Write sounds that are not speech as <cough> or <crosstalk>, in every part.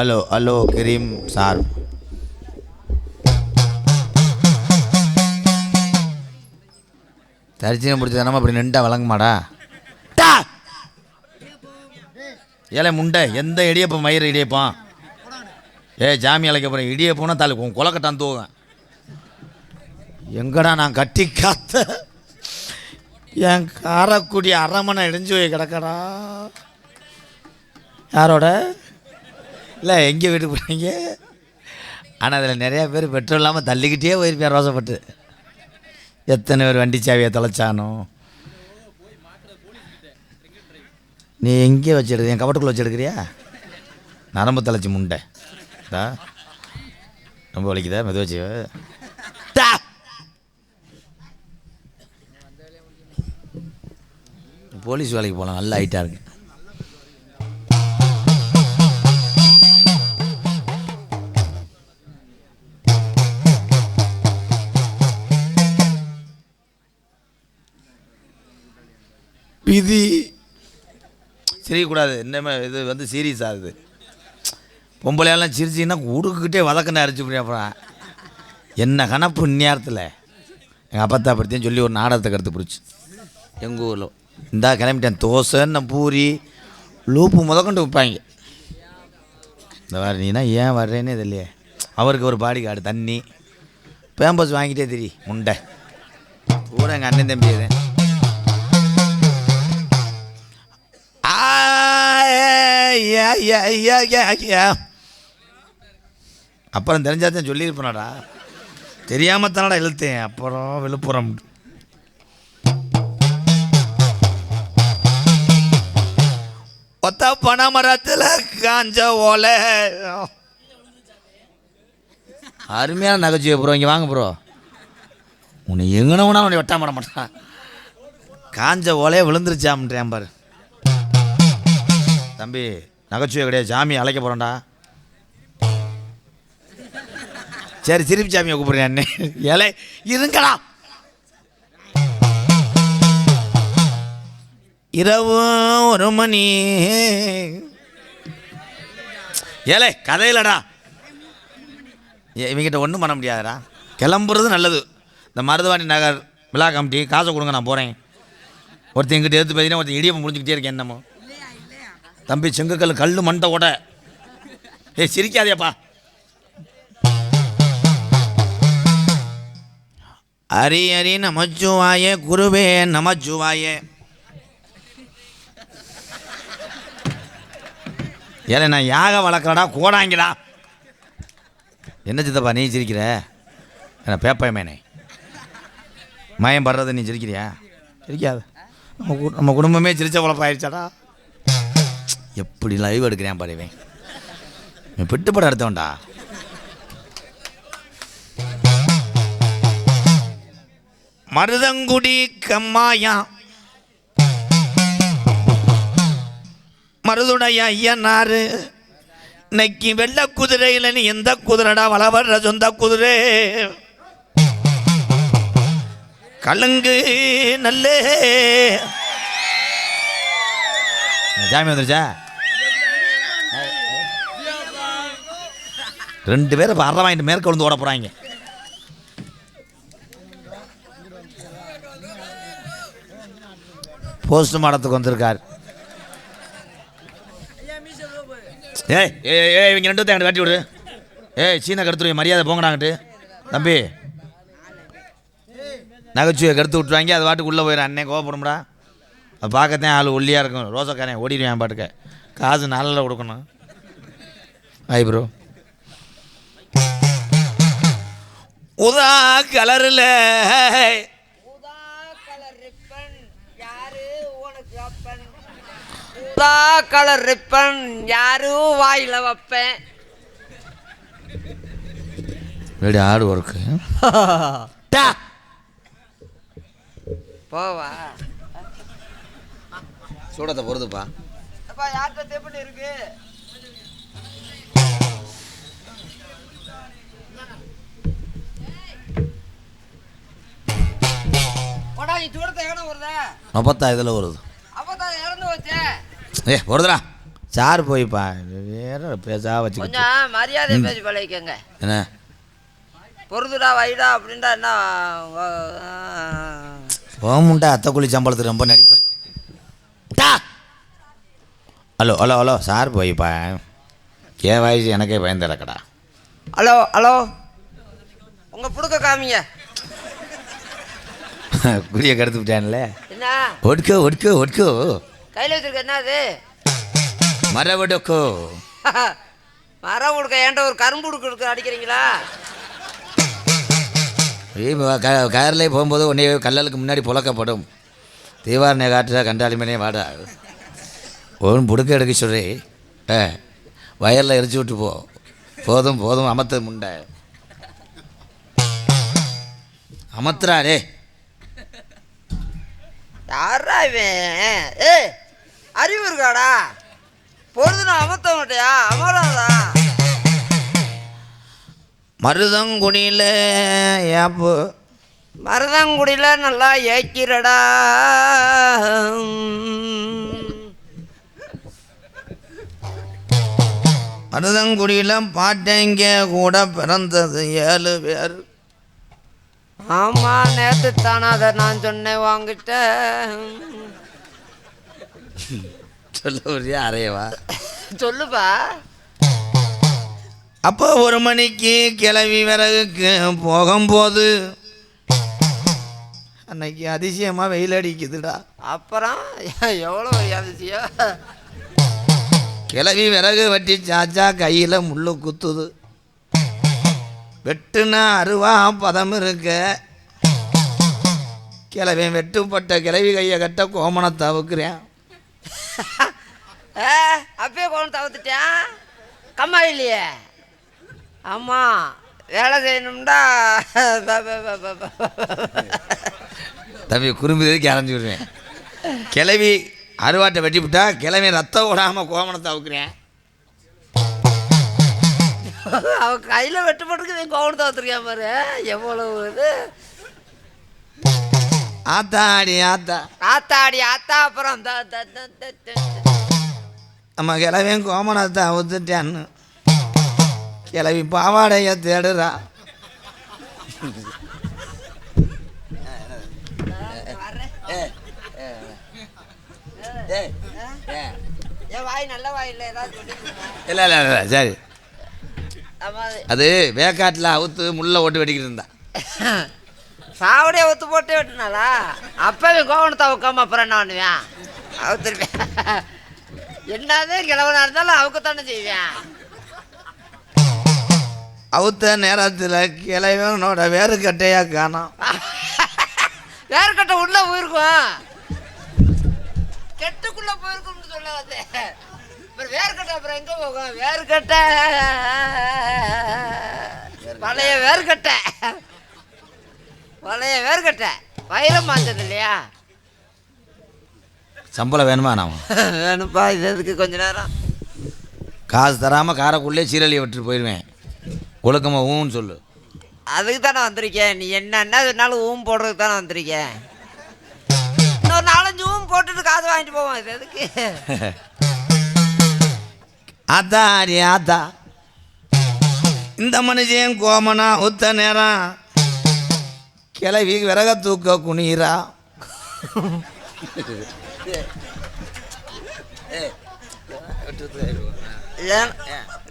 Hello hello கரீம் sir தரிசனம் பிடிச்ச அப்படி நின்ட்டா வழங்குமாடா டா! ஏலே முண்டை எந்த இடியப்பம் மயிறு இடியப்பம்? ஏ ஜாமி அழைக்க போகிறேன் இடியப்பம்னா தாலு உன் கொலக்கட்டான் தூவேன் எங்கடா நான் கட்டி காத்த? என் காரக்குடி அரமனை இடிஞ்சு போய் கிடக்கடா. யாரோட? இல்லை எங்கே வீட்டுக்கு போகிறீங்க ஆனால் அதில் நிறையா பேர் பெட்ரோல் இல்லாமல் தள்ளிக்கிட்டே போயிருப்பேன் ரோசப்பட்டு. எத்தனை பேர் வண்டி சாவியை தொலைச்சானோ? நீ எங்கே வச்சு என் கபட்டுக்குள்ளே வச்சிருக்கிறியா? நரம்பு தலைச்சி முண்டை. தா ரொம்ப வலிக்குதா? மெது வச்சு போலீஸ் வேலைக்கு போகலாம் நல்ல ஹைட்டாக இருக்குது விதி. சிரிக்கக்கூடாது. இன்னமே இது வந்து சீரியஸ் ஆகுது பொம்பளையெல்லாம் சிரிச்சின்னா உடுக்கிட்டே வதக்கன்னு அரைச்சி போய் அப்புறம். என்ன கணப்பு இந்நேரத்தில். எங்கள் அப்பத்தா படுத்தியும் சொல்லி ஒரு நாடகத்தை கருத்து பிடிச்சி. எங்கள் ஊரில். இந்தா கிளம்பிட்டேன். தோசை பூரி லூப்பு முதக்கொண்டு விற்பாங்க. இந்த வார நீனா ஏன் வர்றேன்னே தெரியலையே. அவருக்கு ஒரு பாடி கார்டு தண்ணி. பேம்பஸ் வாங்கிட்டே தெரி முண்டை. பூரா எங்கள் அண்ணன் தம்பி அப்புறம் அப்புறம் தெரிஞ்சாதான் சொல்லியிருப்பேனடா. தெரியாம தானடா இழுத்தேன். அப்புறம் விழுப்புரம். ஒத்த பனை மரத்தில் காஞ்ச ஓலை. அருமையான நகைச்சுவை ப்ரோ. இங்கே வாங்க ப்ரோ. உன்னை எங்கன உன்னை வெட்டாம மாட்டான். காஞ்ச ஓலையே விழுந்துருச்சாம்ன்றேன் பாரு. தம்பி நகைச்சுவை கிடையாது. சாமி அழைக்க போகிறோம்டா சரி திருப்பி சாமியை கூப்பிடுறேன் அண்ணே. ஏலே இரவு ஒரு மணி. ஏலே கதையிலடா. ஏ, இவங்கிட்ட ஒன்றும் பண்ண முடியாதடா. கிளம்புறது நல்லது. இந்த மருதவாணி நகர் விழா கமிட்டி காசை கொடுங்க நான் போகிறேன் ஒருத்தன் எங்கிட்ட எடுத்து பார்த்தீங்கன்னா ஒருத்தன் இடியப்பம் முடிஞ்சுக்கிட்டே இருக்கேன் என்னமோ. தம்பி செங்கக்கல் கல் மண்டை ஓட ஏய் சிரிக்காதேப்பா. ஹரி ஹரி நமச்சுவாயே குருவே நமச்சுவாயே. ஏலே நான் யாக வளர்க்குறடா கோடாங்கடா. என்ன சித்தப்பா நீ சிரிக்கிற? என்ன பேப்பயமேனே மயம் படுறது நீ சிரிக்கிறியா? சிரிக்காது. நம்ம நம்ம குடும்பமே சிரிச்ச குழப்பாயிருச்சாடா எப்படி லைவ் எடுக்கிறேன் பாருவேன் பெட்டு பிட்டு படம் எடுத்தவன்டா. மருதங்குடி கம்மாயா. மருதுடைய ஐயனாரு இன்னைக்கு வெள்ளை குதிரையில் நீ எந்த குதிரைடா வளவர்ற சொந்த குதிரை. கலங்கு நல்லே. ஜாமி வந்துருச்சா? ரெண்டு பேரும் இப்போ அரை வாங்கிட்டு மேற்க விழுந்து ஓட போகிறாங்க போஸ்ட் மாடத்துக்கு வந்திருக்கார். ஏய் ஏய் ஏ இவங்க ரெண்டு பேர்த்தையும் வெட்டி விடு. ஏய் சீன கருத்துருவீங்க மரியாதை போங்கடாங்கட்டு தம்பி நகைச்சுவை கருத்து விட்டுருவாங்க அது வாட்டுக்கு உள்ளே போயிடும் அண்ணே கோவப்படும்டா. அது பார்க்கத்தான் ஆள் ஒல்லியாக இருக்கும் ரோசக்காரன் ஓடிடுவேன் பாட்டுக்க. காசு நாளில் கொடுக்கணும். ஹாய் ப்ரோ உதா கலரில். ஊதா கலர் ரிப்பன். யாரு? உனக்கு அப்பன் ஊதா கலர் ரிப்பன். யாரு? வாயில வைப்பேன். ரெடி ஆடு ஒர்க்கு டா. போவா. சூடத்தை பொறுத்துப்பா. அப்பா யார்கிட்ட தேப்பட்டு இருக்கு? முப்பத்தா இதில் வருது வச்சே ஏ வருதுடா சார் போய்ப்பா. வேற பேசா வச்சுக்கிட்டு. கொஞ்சம் மரியாதை பேசி பழகிக்கங்க. என்ன? பொருதுடா வைடா அப்படின்டா என்ன ஓமுண்டா அத்தை குழி சம்பளத்துக்கு ரொம்ப நடிப்பேன்! ஹலோ ஹலோ ஹலோ சார் போய்ப்பா. என் வயசு எனக்கே பயந்துடக்கடா ஹலோ ஹலோ. உங்க புடுக்க காமிங்க. குடியை கெடுத்து விட்டான்ல. என்ன? ஒடுக்கோ ஒடுக்கோ ஒடுக்கோ. கையில் வச்சிருக்க என்ன அது? மரவடுக்கோ மரம் கொடுக்க <laughs> ஏன்ட்ட ஒரு கரும்பு கொடுக்க அடிக்கிறீங்களா? காரிலே போகும்போது உன்னை கல்லலுக்கு முன்னாடி புழக்கப்படும். தீவாரனை காட்டுற கண்டாளிமனே வாடா. ஒன்று புடுக்க எடுக்க சொல்லி. ஏ வயலில் எரிச்சு விட்டு போ. போதும் போதும் அமர்த்த முண்டை. அமர்த்துறா டே யாரா இவன்? ஏ அறிவு இருக்காடா? பொழுதுனா அமர்த்த மாட்டியா? அமராதா? மருதங்குடியில் ஏப்பு. மருதங்குடியில் நல்லா ஏக்கிறடா மருதங்குடியில் பாட்டைங்க கூட பிறந்தது ஏழு பேர். ஆமா நேற்று தானே அதை நான் சொன்னேன் வாங்கிட்ட. சொல்ல அறையவா? சொல்லுப்பா. அப்போ ஒரு மணிக்கு கிளவி விறகுக்கு போகும்போது அன்னைக்கு அதிசயமாக வெயில் அடிக்குதுடா. அப்புறம் எவ்வளோ அதிசயம்? கிளவி விறகு வெட்டி சாச்சா கையில் முள்ளு குத்துது. வெட்டுனா அருவா பதம் இருக்க. கிளவி வெட்டுப்பட்ட கிளவி கையை கட்ட கோமணத்தை அவுக்குறேன் ஏ <laughs> அப்பயே கொண்டு தவிர்த்துட்டேன் கம்மா இல்லையே ஆமாம் வேலை செய்யணும்டா. <laughs> தம்பி குறும்புதற்கு அரைஞ்சி விடுவேன் கிளவி அருவாட்டை வெட்டி விட்டா கிளவி ரத்தம் விடாமல் கோமணத்தை அவுக்குறேன். <laughs> அவ கையில் வெட்டு போட்டுக்கு கவுன் தவிர்த்துருக்கேன் பாரு. எவ்வளவு இது. ஆத்தாடி ஆத்தா. ஆத்தாடி ஆத்தா அப்புறம் நம்ம கிளவியும் கோமணத்தை அவுத்துட்டான்னு. கிளவி பாவாடைய தேடுறா. என் வாய் நல்ல வாய் இல்லை ஏதாவது இல்லை இல்லை இல்லை சரி. அது வேக்காட்டில் அவுத்து முள்ள ஓட்டு வெட்டிக்கிட்டு இருந்தா. சாவடியை ஒத்து போட்டே விட்டுனாளா? அப்பவே கோவணத்தை உட்காம அப்புறம் என்ன பண்ணுவேன்? அவுத்துருப்பேன் என்னதே கிழவனா இருந்தாலும் அவுக்கத்தானே செய்வேன். அவுத்த நேரத்தில் கிளவனோட வேறு கட்டையா காணோம். வேர்க்கட்டை உள்ள போயிருக்கும். கெட்டுக்குள்ள போயிருக்கும்னு சொல்லாது. அப்புறம் வேர்க்கட்டை அப்புறம் எங்க போகும்? வேர்க்கட்டை. பழைய வேர்க்கட்டை. பழைய வேர்க்கட்டை. வைரம் மாஞ்சது இல்லையா? சம்பளம் வேணுமா நாம வேணுப்பா இது எதுக்கு கொஞ்ச நேரம்? காசு தராமல் காரைக்குள்ளே சீரழியை விட்டுட்டு போயிடுவேன் ஒழுக்கமாக ஊன்னு சொல்லு. அதுக்கு தானே வந்திருக்கேன். நீ என்னென்ன சொன்னாலும் ஊம் போடுறதுக்கு தானே வந்திருக்கேன். காசு வாங்கிட்டு போவோம் இது எதுக்கு? ஆத்தா அடி ஆத்தா இந்த மனுஷன் கோமனா உத்த நேரம் கிளவி விறக தூக்க குனிகிறா ஏன்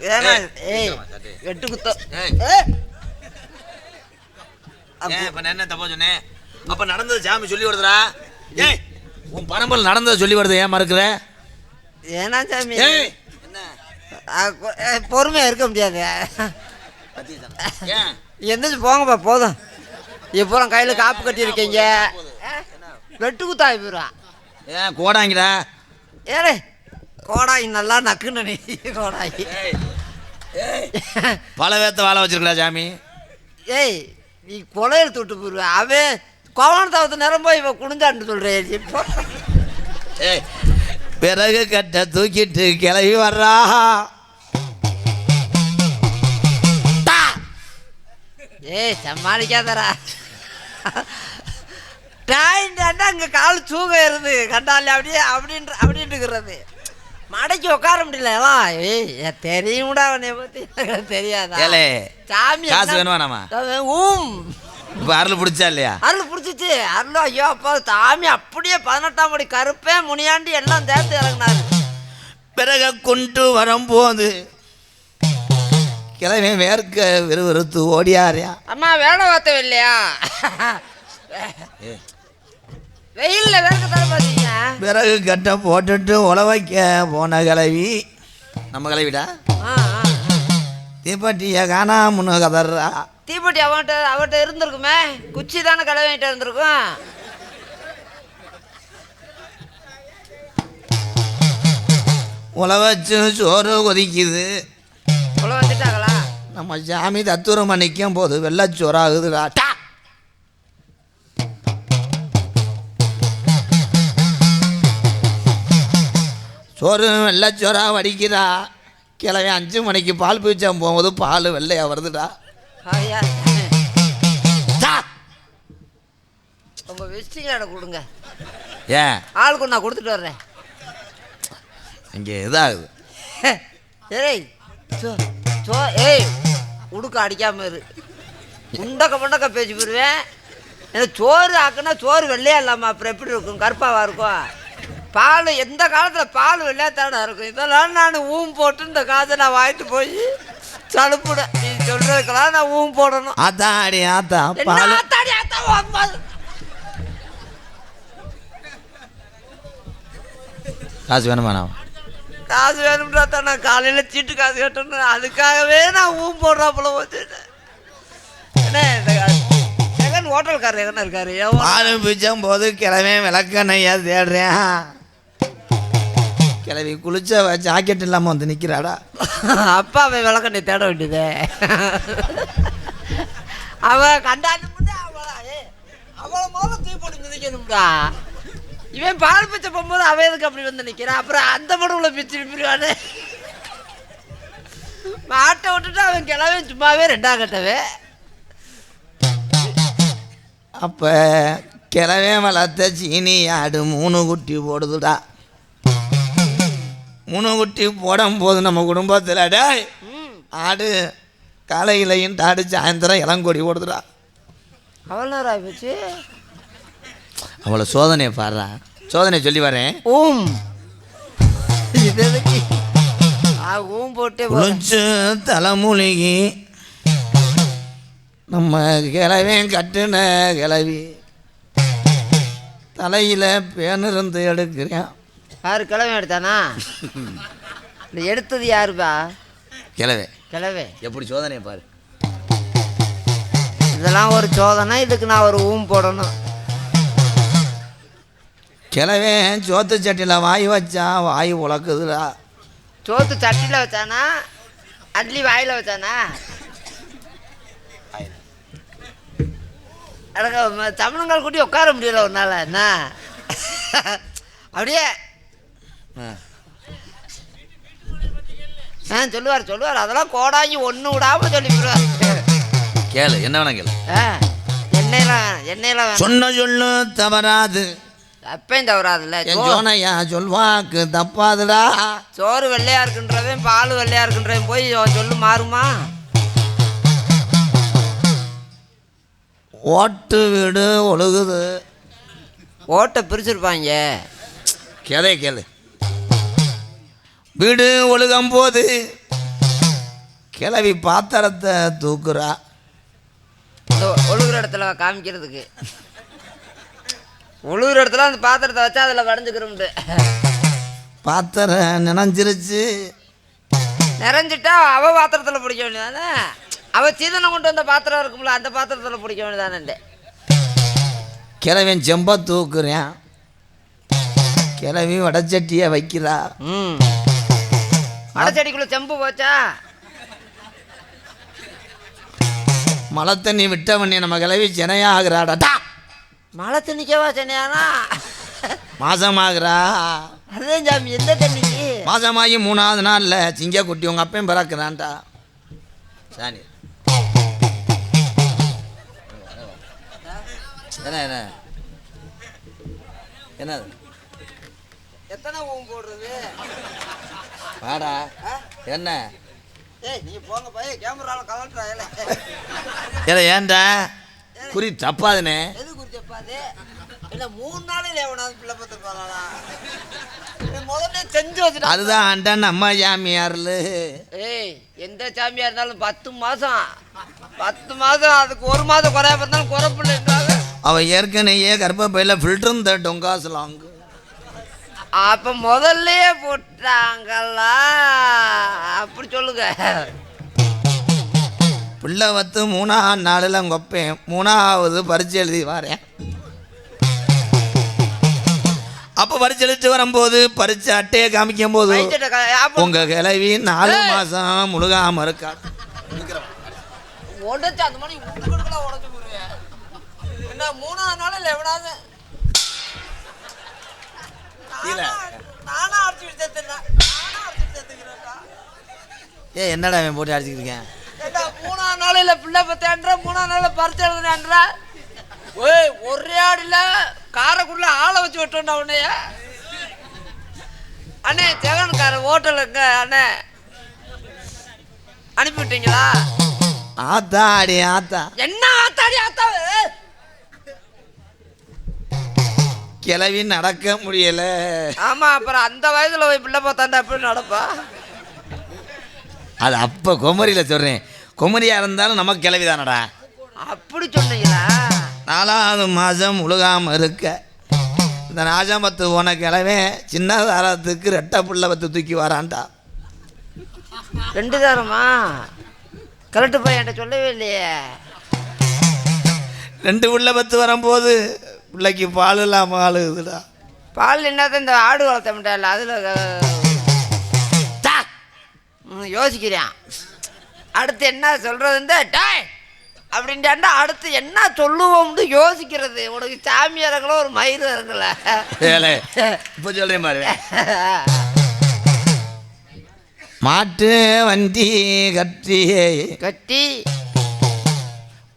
ஏன்னா ஏய் வெட்டு குத்தம். என்ன தப்பா சொன்னேன்? அப்போ நடந்தது சாமி சொல்லி வருதுடா ஏய் உன் பரம்பல் நடந்ததை சொல்லி வருது ஏன் மறுக்கிற? ஏன்னா சாமி ஏய்! ஆ, கொ- ஏ, பொறுமையா இருக்க முடியாது. எந்திரிச்சு போங்கப்பா போதும். இப்போ கையில் காப்பு கட்டியிருக்கீங்க. வெட்டு குத்தாய் போயிடும் ஏன் கோடாங்கடா? ஏலே கோடாய் நல்லா நக்குன்னு நீ கோடாய். பல வேத்த வாழ வச்சிருக்கா சாமி? ஏய் நீ கொலை எடுத்து விட்டு போயிருவ. அவன் கோவணத்தை நேரம் போய் இவன் குனிஞ்சான்னு சொல்கிறேன் இப்போ. ஏய் பிறகு கட்ட தூக்கிட்டு கிளவி வர்றா! ஏய் சமாளிக்காதடா. டாயின்டாண்டா அங்கே கால் தூக்கம் இருந்து கண்டாலே அப்படியே அப்படின்ற அப்படின்ட்டு இருக்கிறது. மடக்கி உட்கார முடியல. எல்லாம் ஏய் தெரியும்டா அவனை பற்றி எனக்கு தெரியாதா? சாமி காசு வேணுமா ஊம். இப்போ அருள் பிடிச்சா இல்லையா? அருள் பிடிச்சிச்சு. அருள் ஐயோ அப்பா சாமி அப்படியே பதினெட்டாம் படி கருப்பே முனியாண்டி எல்லாம் சேர்த்து இறங்கினாரு. பிறகு கொண்டு வரும்போது கிழமை வேர்க்க விறுவிறுத்து ஓடியாரியா அம்மா வேலை பார்த்தவ இல்லையா வெயில்ல வேர்க்க தர பார்த்தீங்க? பிறகு கட்டை போட்டுட்டு உழவைக்க போன கிளவி நம்ம கிளவிடா. தீப்பெட்டியை காணாமனு கதறா. தீப்பெட்டி அவன்கிட்ட அவன்கிட்ட இருந்திருக்குமே. குச்சி தானே கிளவிட்ட இருந்திருக்கும் உழவச்சு சோறு கொதிக்குது. உள்ள வந்துட்டாங்களா நம்ம சாமி தத்துரம் நிற்கும் போது வெள்ளச்சோறாகுதுடா டா. சோறு வெள்ளச்சோறா வடிக்கிறா கிழமை அஞ்சு மணிக்கு பால் பீச்சம் போகும்போது பால் வெள்ளையா வருதுடா. ஐயா! உங்க விசிட்டிங் கார்டை கொடுங்க. ஏன் ஆளுக்கு நான் கொடுத்துட்டு வர்றேன். இங்கே இதாகுது. ஏய் சோ சோ ஏய் உடுக்க அடிக்காம இரு. உண்டக்க புண்டக்க பேசி போடுவேன். எனக்கு சோறு ஆக்குனா சோறு வெள்ளையா இல்லாமல் அப்புறம் எப்படி இருக்கும்? கருப்பாவா இருக்கும்? பால் எந்த காலத்தில் பால் வெள்ளையாத்தாடா இருக்கும்? இதெல்லாம் நான் ஊம் போட்டு இந்த காசை நான் வாங்கிட்டு போய் சலுப்புட நீ சொல்றதுக்கெல்லாம் நான் ஊம் போடணும். ஆத்தாடி ஆத்தா பால். ஆத்தாடி ஆத்தா வாம்பாது. காசு வேணுமா நான்? காசு வேணும்ன்றா தான் நான் காலையில் சீட்டு காசு கட்டணும். அதுக்காகவே நான் ஊம் போடுறாப்புல வச்சுட்டேன் என்ன இந்த கா- ஜெகன் ஹோட்டல்காரர் எங்கன்னு இருக்காரு? எவன் பால் பீச்சம் போது கிழமை விளக்கண்ணையா தேடுறேன். கிளவி குளிச்ச ஜாக்கெட் இல்லாமல் வந்து நிற்கிறாடா அப்பாவை விளக்கண்ணை தேட வேண்டியது. அவன் கண்டாந்து முன்னே அவளா தூக்கி போட்டு மிதிக்கணும்டா. இவன் பால் பிச்சை போகும்போது அவன் எதுக்கு அப்படி வந்து நிற்கிறான் அப்புறம் அந்த மடுவில் பிச்சு நிற்பிடுவானு மாட்டை விட்டுட்டு அவன் கிளவே சும்மாவே ரெண்டா கட்டவே. அப்போ கிழவே வளர்த்த சீனி ஆடு மூணு குட்டி போடுதுடா. மூணு குட்டி போடும் போது நம்ம குடும்பத்தில் ம். ஆடு காலையிலையும் ஆடு சாயந்தரம் இளங்கொடி ஓடுதுடா. அவ்வளோ நேரம் ஆகிப்போச்சு அவளை சோதனையை பாடுறா. சோதனை சொல்லி வரேன் ஊம் இது எதுக்கு? ஆ ஊம் போட்டே போ குளிச்சு தலைமுழுகி நம்ம கிளவையும் கட்டுன கிளவி தலையில் பேனிருந்து எடுக்கிறேன். யாரு கிழமை எடுத்தானா? இந்த எடுத்தது யாருப்பா? கிளவை கிழவே. எப்படி சோதனையை பாரு. இதெல்லாம் ஒரு சோதனை இதுக்கு நான் ஒரு ஊம் போடணும். கிளவே சோத்து சட்டியில் வாய் வச்சா வாய் உழக்குதுடா சோத்து சட்டியில் வச்சானா? அட்லி வாயில் வச்சானா? எனக்கு தமிழங்கள் கூட்டி உட்கார முடியல ஒரு நாள் என்ன? அப்படியே ஆ. சொல்லுவார் சொல்லுவார். அதெல்லாம் கோடாங்கி ஒன்று விடாம சொல்லி விடுவார். கேளு என்ன வேணா கேளு. ஆ எண்ணெயெல்லாம் எண்ணெயெல்லாம் சொன்ன சொல்லு தவறாது. அப்பயும் தவறாதுல்ல சோனையா சொல்வாக்கு தப்பாதுடா. சோறு வெள்ளையா இருக்குன்றவன் பால் வெள்ளையா இருக்குன்றவன் போய் சொல்லு மாறுமா? ஓட்டு வீடு ஒழுகுது. ஓட்டை பிரிச்சிருப்பாங்க. கேளே கேளு. வீடு ஒழுகும் போது கிளவி பாத்திரத்தை தூக்குறா. ஒழுகுற இடத்துல காமிக்கிறதுக்கு. ஒழுகுற இடத்துல அந்த பாத்திரத்தை வச்சா அதில் வடைஞ்சுக்கிறோம்ட்டு பாத்திரம் நினைஞ்சிருச்சு. நிறைஞ்சிட்டா அவ பாத்திரத்தில் பிடிக்க வேண்டியதானே? அவ சீதனம் கொண்டு வந்த பாத்திரம் இருக்கும்ல அந்த பாத்திரத்தில் பிடிக்க வேண்டியதானே கிழவன் செம்ப தூக்குறேன். கிளவி வடச்சட்டியை வைக்கிறா. ம். வடச்செடிக்குள்ளே செம்பு போச்சா? மழை தண்ணி விட்ட பண்ணி நம்ம கிளவி சினையாகிறாடா டா! மழை தண்ணிக்கவா சென்னையானா? மாசமாகிறா. அதுதான் சாமி எந்த தண்ணிக்கு? மாசமாகி மூணாவது நாளில் சிங்க குட்டி உங்கள் அப்பையும் பிறக்கிறான்டா. சாணி. என்ன என்ன? என்னது? எத்தனை ஊம் போடுறது? வாடா. என்ன? ஏல. ஏன்டா குறி தப்பாதுனே எது குறிச்சப்பாது இல்ல மூணு நாளையில எவனாவது பிள்ளை போறானா முதல்ல செஞ்சு வச்சுட்டா. அதுதான் அண்டன் அம்மா ஜாமியார்ல ஏய் எந்த சாமியா இருந்தாலும் பத்து மாசம். பத்து மாசம் அதுக்கு ஒரு மாதம் குறைய பார்த்தாலும் குறைப்பில்லைன்றாங்க அவ ஏற்கனவே கர்ப்பப்பையில் ஃபில்டரும் தட்டும் காசுலாங்க அப்ப முதல்லயே போட்டாங்களா? அப்படி சொல்லுங்க. பிள்ளை வத்து மூணாவது நாளில் கொப்பேன் மூணாவது பரிச்சை எழுதி வரேன். அப்போ பரிச்சை எழுத்து வரும்போது பரிச்சை அட்டையை காமிக்கும் போது வயிற்றுட்ட க- அப்ப உங்க கிளவி நாலு மாசம் முழுகாம இருக்கா? உடைச்சு அந்த மாதிரி என்ன மூணாவது நாள் இல்லை எவனாவது? சேர்த்துக்கிறேன்டா ஏ என்னடா அவன் போட்டு இருக்கேன்? ஏண்டா மூணாவது நாளையில பிள்ளை பத்தேன்ற மூணாவது நாளில் பறிச்சு எழுதுனான்றா? ஓய் ஒரே ஆடில காரைக்குள்ள ஆளை வச்சு விட்டோம்டா உன்னைய. அண்ணே ஜெகன்கார ஹோட்டலுங்க அண்ணே? அனுப்பி விட்டீங்களா ஆத்தா அடி ஆத்தா. என்ன ஆத்தாடி ஆத்தாவு? கிளவி நடக்க முடியல. ஆமா அப்புறம் அந்த வயசுல போய் பிள்ளை பார்த்தாண்டா எப்படி நடப்பா? அது அப்போ குமரியில் சொல்கிறேன் குமரியாக இருந்தாலும் நமக்கு கிளவி தானடா. அப்படி சொன்னீங்களா? நாலாவது மாதம் முழுகாமல் இருக்க. இந்த நாஜம் பத்து போன கிழவே சின்ன தாரத்துக்கு ரெட்டை புள்ள பத்து தூக்கி வரான்டா. ரெண்டு தாரமா? கரெக்டு போய் என்கிட்ட சொல்லவே இல்லையே. ரெண்டு புள்ள பத்து வரும்போது பிள்ளைக்கு பால் இல்லாமல் ஆளுதுடா பால் என்னதான் இந்த ஆடு வளர்த்த மாட்டால அதில் யோசிக்கிறேன். அடுத்து என்ன சொல்கிறதுந்த டாய் அப்படின்ட்டாண்டா அடுத்து என்ன சொல்லுவோம்னு யோசிக்கிறது. உனக்கு சாமியாரங்களோ ஒரு மயிறு ஏலே இப்போ சொல்கிறேன் பாரு. மாட்டு வண்டி கட்டி கட்டி.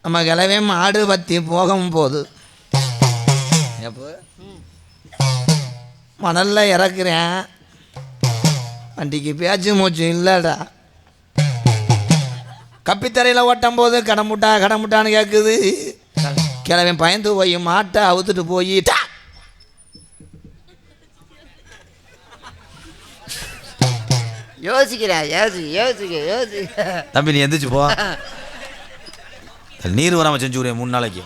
நம்ம கிளவே மாடு பற்றி போகும்போது எப்போ மணலில் இறக்குறேன். வண்டிக்கு பேச்சு மூச்சு இல்லைடா. கப்பித்தரையில் ஓட்டும் போது கடமுட்டா கடமுட்டான்னு கேட்குது கிளவன் பயந்து போய் மாட்டை அவுத்துட்டு போய் யோசிக்கிறேன் யோசி யோசிக்க யோசிக்க தம்பி நீ எந்திரிச்சு போ. <laughs> நீர் வராமல் செஞ்சு விடுறேன் மூணு நாளைக்கு.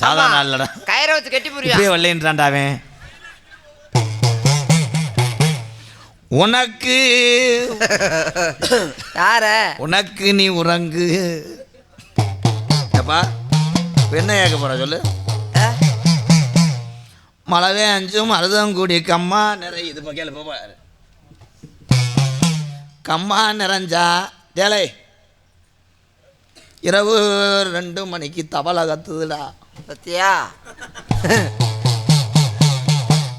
சாதா ஆமா. நாள்லடா கயிறை வச்சு கட்டி புரியா? இப்பயே வரலேன்றான்டா அவன். உனக்கு <laughs> யார? உனக்கு நீ உறங்கு. ஏப்பா என்ன கேட்க போற சொல்லு? மழவே அஞ்சும் அழுதம் கூடி கம்மா நிறை இது கேளு போப்பா கம்மா நிறைஞ்சா டேலை இரவு ரெண்டு மணிக்கு தவளை கத்துதுடா. பத்தியா?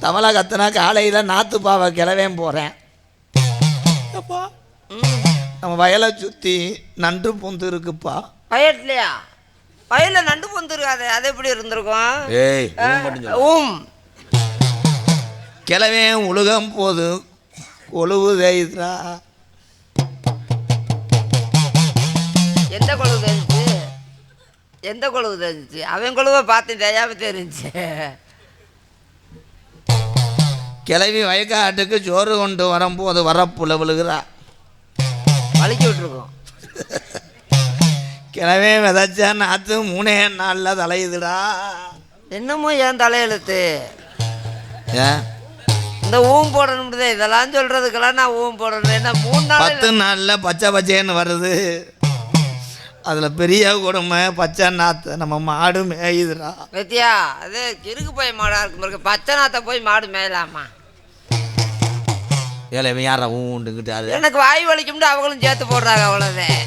தவளை கத்துனா காலையில் நாத்து பாவை கிளவேன் போகிறேன் ம் நம்ம வயலை சுற்றி நன்று பொந்து இருக்குப்பா. வயட்லையா வயல்ல நண்டு பொந்துருக்காது அது எப்படி இருந்திருக்கும்? ஏய் ஊம் கிளவேன் உலகம் போது கொழுவு தேய்தா எந்த கொழுவு எந்த கொழுவு தெரிஞ்சுச்சு? அவன் கொழுவை பார்த்து தெரியாம தெரிஞ்சு. கிளவி வயக்காட்டுக்கு சோறு கொண்டு வரும்போது வரப்புல விழுகிறா. வலிக்கி விட்டுருக்கோம். கிளவே விதைச்சா நாற்று மூணே நாளில் தலையுதுடா. என்னமோ ஏன் தலையெழுத்து? ஏன் இந்த ஊம் போடணும்னு இதெல்லாம் சொல்றதுக்கெல்லாம் நான் ஊம் போடணும். என்ன மூணு பத்து நாள் நாளில் பச்சை பச்சைன்னு வருது. அதில் பெரிய கொடுமை பச்சை நாற்று நம்ம மாடு மேயுதுடா. பத்தியா அது கிறுக்கு போய் மாடா இருக்கும் பாருங்க. பச்சை நாத்த போய் மாடு மேயலாமா? ஏழை யாரா ஊண்டுக்கிட்டு அது எனக்கு வாய் வலிக்கும்னு அவங்களும் சேர்த்து போடுறாங்க அவ்வளோதான்